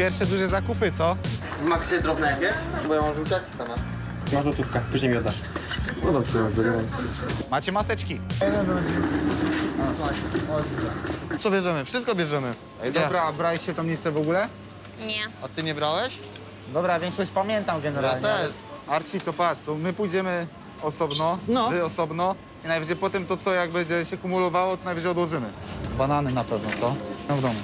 pierwsze duże zakupy, co? W Maxie drobne jakieś? Bo ja mam żółciaki same. Masz złotówkę, później mi oddasz. No dobrze, ja Macie maseczki. Co bierzemy? Wszystko bierzemy. Ej, dobra, a braliście tą listę w ogóle? Nie. A ty nie brałeś? Dobra, większość pamiętam generalnie. Ja też. Archie, to patrz, to my pójdziemy osobno, No. wy osobno i najwyżej potem to, co jak będzie się kumulowało, to najwyżej odłożymy. Banany na pewno, co? No w domu.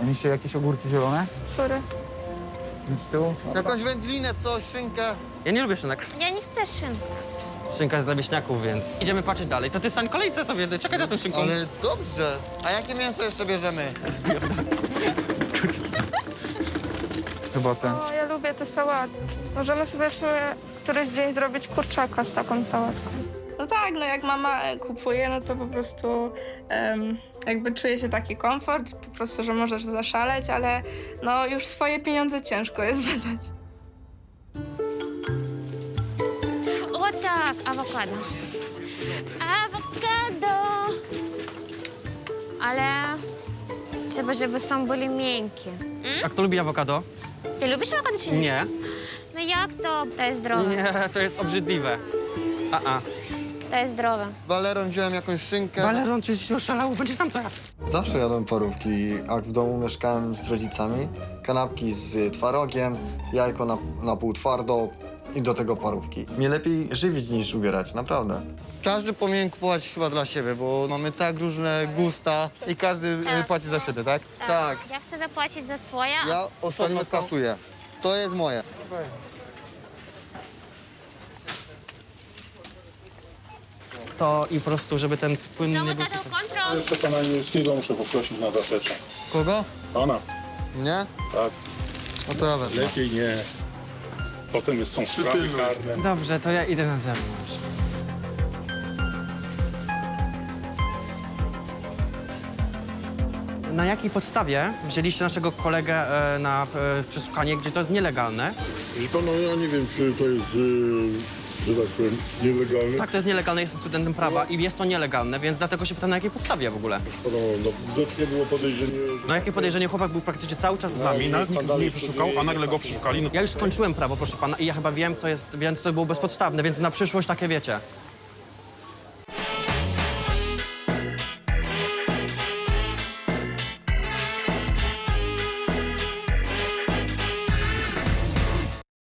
A Mieliście jakieś ogórki zielone? Który? Nic z tyłu? Jakąś wędlinę, coś, szynkę. Ja nie lubię szynek. Ja nie chcę szyn. Szynka jest dla wieśniaków, więc idziemy patrzeć dalej. To ty stań w kolejce sobie, czekaj za tą szynką. Ale dobrze. A jakie mięso jeszcze bierzemy? Chyba ten. O, ja lubię te sałatki. Możemy sobie w sumie któryś dzień zrobić kurczaka z taką sałatką. No tak, no jak mama e, kupuje, no to po prostu em, jakby czuje się taki komfort, po prostu, że możesz zaszaleć, ale no już swoje pieniądze ciężko jest wydać. O tak, awokado. Awokado! Ale trzeba, żeby są byli miękkie. A kto lubi awokado? Ty lubisz awokado czy nie? Nie. No jak to? To jest zdrowe. Nie, to jest obrzydliwe. A, a. To jest zdrowe. Waleron wziąłem jakąś szynkę. Valeron, czy się oszalał? Będzie sam to jadł. Zawsze jadłem parówki. Jak w domu mieszkałem z rodzicami, kanapki z twarogiem, jajko na, na pół twardo i do tego parówki. Nie lepiej żywić niż ubierać, naprawdę. Każdy powinien kupować chyba dla siebie, bo mamy tak różne gusta. I każdy y, Tak. płaci za siebie, tak? Tak. Ja chcę zapłacić za swoje, a Ja ostatnio kasuję. To jest moje. To i po prostu, żeby ten płyn nie był... tatą kontrol. Jeszcze pana Niemieckiego muszę poprosić na zaplecze. Kogo? Pana, Nie? tak, No to ja wezmę. lepiej nie. Potem jest, są sprawy karne. Dobrze, to ja idę na zewnątrz. Na jakiej podstawie wzięliście naszego kolegę e, na e, przesłuchanie, gdzie to jest nielegalne? I pana, ja nie wiem, czy to jest, y, że tak powiem, nielegalne. Tak, to jest nielegalne, jestem studentem prawa i jest to nielegalne, więc dlatego się pytam, na jakiej podstawie w ogóle? Pana, no, widocznie było podejrzenie... No jakie podejrzenie, chłopak był praktycznie cały czas z nami. No, Nas nikt nie przeszukał, a nagle go przeszukali. No, Ja już skończyłem prawo, proszę pana, i ja chyba wiem, co jest, więc to było bezpodstawne, więc na przyszłość takie wiecie.